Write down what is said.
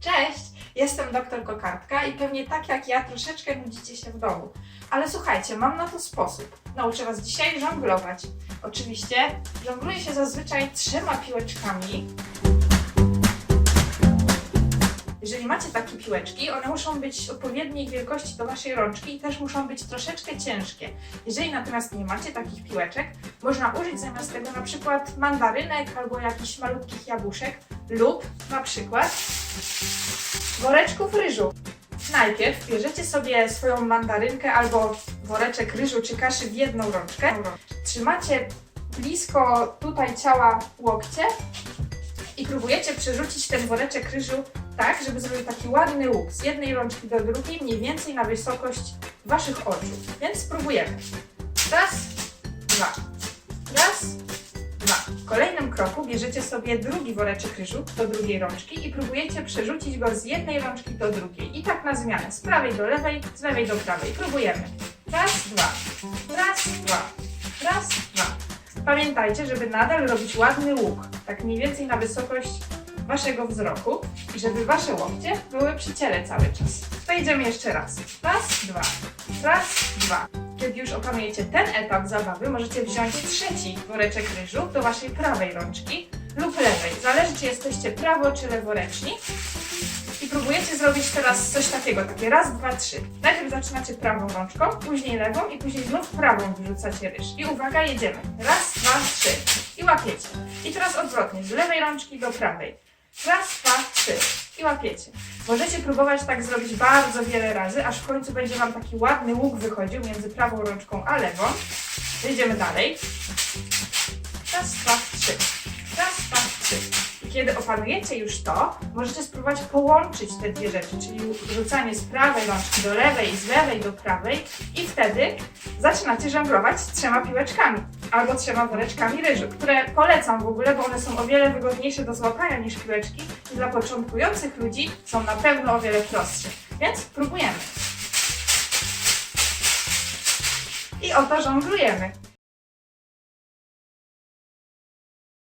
Cześć! Jestem doktor Kokardka i pewnie tak jak ja troszeczkę nudzicie się w domu. Ale słuchajcie, mam na to sposób. Nauczę Was dzisiaj żonglować. Oczywiście żongluje się zazwyczaj trzema piłeczkami. Jeżeli macie takie piłeczki, one muszą być odpowiedniej wielkości do Waszej rączki i też muszą być troszeczkę ciężkie. Jeżeli natomiast nie macie takich piłeczek, można użyć zamiast tego na przykład mandarynek albo jakichś malutkich jabłuszek lub na przykład woreczków ryżu. Najpierw bierzecie sobie swoją mandarynkę albo woreczek ryżu czy kaszy w jedną rączkę. Trzymacie blisko tutaj ciała łokcie i próbujecie przerzucić ten woreczek ryżu tak, żeby zrobił taki ładny łuk z jednej rączki do drugiej, mniej więcej na wysokość waszych oczu. Więc spróbujemy. Raz, dwa. Kolejnym kroku bierzecie sobie drugi woreczek ryżu do drugiej rączki i próbujecie przerzucić go z jednej rączki do drugiej. I tak na zmianę. Z prawej do lewej, z lewej do prawej. Próbujemy. Raz, dwa. Raz, dwa. Raz, dwa. Pamiętajcie, żeby nadal robić ładny łuk. Tak mniej więcej na wysokość waszego wzroku i żeby wasze łokcie były przy ciele cały czas. To idziemy jeszcze raz. Raz, dwa. Raz, dwa. Kiedy już opanujecie ten etap zabawy, możecie wziąć trzeci woreczek ryżu do waszej prawej rączki lub lewej. Zależy, czy jesteście prawo czy leworęczni. I próbujecie zrobić teraz coś takiego, takie raz, dwa, trzy. Najpierw zaczynacie prawą rączką, później lewą i później znów prawą wyrzucacie ryż. I uwaga, jedziemy. Raz, dwa, trzy. I łapiecie. I teraz odwrotnie, z lewej rączki do prawej. Raz, dwa, trzy. I łapiecie. Możecie próbować tak zrobić bardzo wiele razy, aż w końcu będzie Wam taki ładny łuk wychodził między prawą rączką a lewą. Jedziemy dalej. Raz, dwa, trzy. Kiedy opanujecie już to, możecie spróbować połączyć te dwie rzeczy, czyli rzucanie z prawej rączki do lewej, z lewej do prawej i wtedy zaczynacie żonglować trzema piłeczkami albo trzema woreczkami ryżu, które polecam w ogóle, bo one są o wiele wygodniejsze do złapania niż piłeczki i dla początkujących ludzi są na pewno o wiele prostsze. Więc próbujemy. I oto żonglujemy.